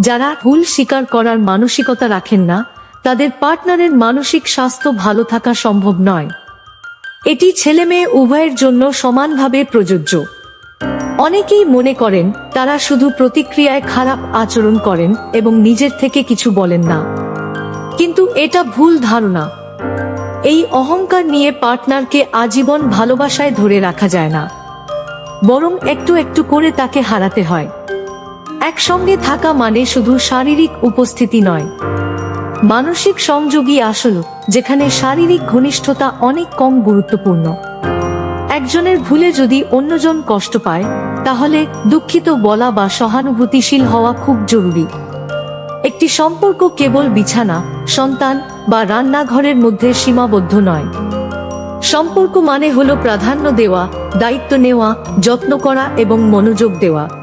যারা ভুল স্বীকার করার মানসিকতা রাখেন না, তাদের পার্টনারের মানসিক স্বাস্থ্য ভালো থাকা সম্ভব নয়। এটি ছেলে মেয়ে উভয়ের জন্য সমানভাবে প্রযোজ্য। অনেকেই মনে করেন, তারা শুধু প্রতিক্রিয়ায় খারাপ আচরণ করেন এবং নিজের থেকে কিছু বলেন না। কিন্তু এটা ভুল ধারণা। এই অহংকার নিয়ে পার্টনারকে আজীবন ভালোবাসায় ধরে রাখা যায় না। বরং একটু একটু করে তাকে হারাতে হয়। একসঙ্গে থাকা মানে শুধু শারীরিক উপস্থিতি নয়। মানসিক সংযোগই আসল, যেখানে শারীরিক ঘনিষ্ঠতা অনেক কম গুরুত্বপূর্ণ। একজনের ভুলে যদি অন্যজন কষ্ট পায়, তাহলে দুঃখিত বলা বা সহানুভূতিশীল হওয়া খুব জরুরি। একটি সম্পর্ক কেবল বিছানা, সন্তান বা রান্নাঘরের মধ্যে সীমাবদ্ধ নয়। সম্পর্ক মানে হলো প্রাধান্য দেওয়া, দায়িত্ব নেওয়া, যত্ন করা এবং মনোযোগ দেওয়া।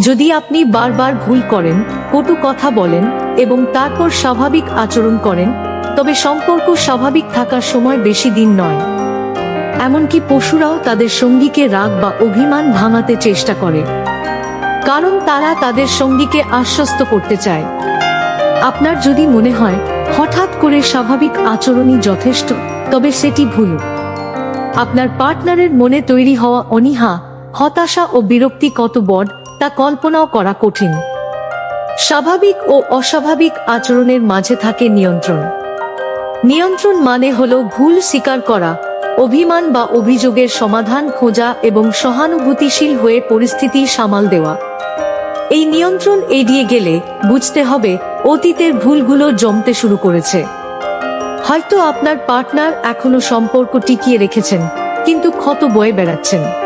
যদি আপনি বারবার ভুল করেন, কটু কথা বলেন এবং তারপর স্বাভাবিক আচরণ করেন, তবে সম্পর্ক স্বাভাবিক থাকার সময় বেশি দিন নয়। এমনকি পশুরাও তাদের সঙ্গীকে রাগ বা অভিমান ভাঙাতে চেষ্টা করে। কারণ তারা তাদের সঙ্গীকে আশ্বস্ত করতে চায়। আপনার যদি মনে হয়, হঠাৎ করে স্বাভাবিক আচরণই যথেষ্ট, তবে সেটি ভুল। আপনার পার্টনারের মনে তৈরি হওয়া অনীহা, হতাশা ও বিরক্তি কত বড় তা কল্পনাও করা কঠিন। স্বাভাবিক ও অস্বাভাবিক আচরণের মাঝে থাকে নিয়ন্ত্রণ। নিয়ন্ত্রণ মানে হল ভুল স্বীকার করা, অভিমান বা অভিযোগের সমাধান খোঁজা এবং সহানুভূতিশীল হয়ে পরিস্থিতি সামাল দেওয়া। এই নিয়ন্ত্রণ এড়িয়ে গেলে বুঝতে হবে অতীতের ভুলগুলো জমতে শুরু করেছে। হয়তো আপনার পার্টনার এখনও সম্পর্ক টিকিয়ে রেখেছেন, কিন্তু ক্ষত বয়ে বেড়াচ্ছেন।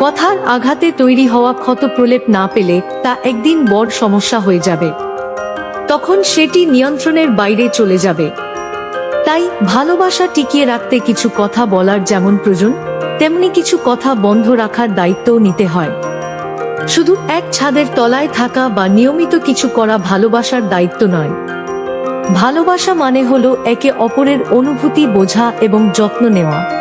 কথার আঘাতে তৈরি হওয়া ক্ষত প্রলেপ না পেলে তা একদিন বড় সমস্যা হয়ে যাবে। তখন সেটি নিয়ন্ত্রণের বাইরে চলে যাবে। তাই ভালোবাসা টিকিয়ে রাখতে কিছু কথা বলার যেমন প্রয়োজন, তেমনি কিছু কথা বন্ধ রাখার দায়িত্বও নিতে হয়। শুধু এক ছাদের তলায় থাকা বা নিয়মিত কিছু করা ভালোবাসার দায়িত্ব নয়। ভালোবাসা মানে হলো একে অপরের অনুভূতি বোঝা এবং যত্ন নেওয়া।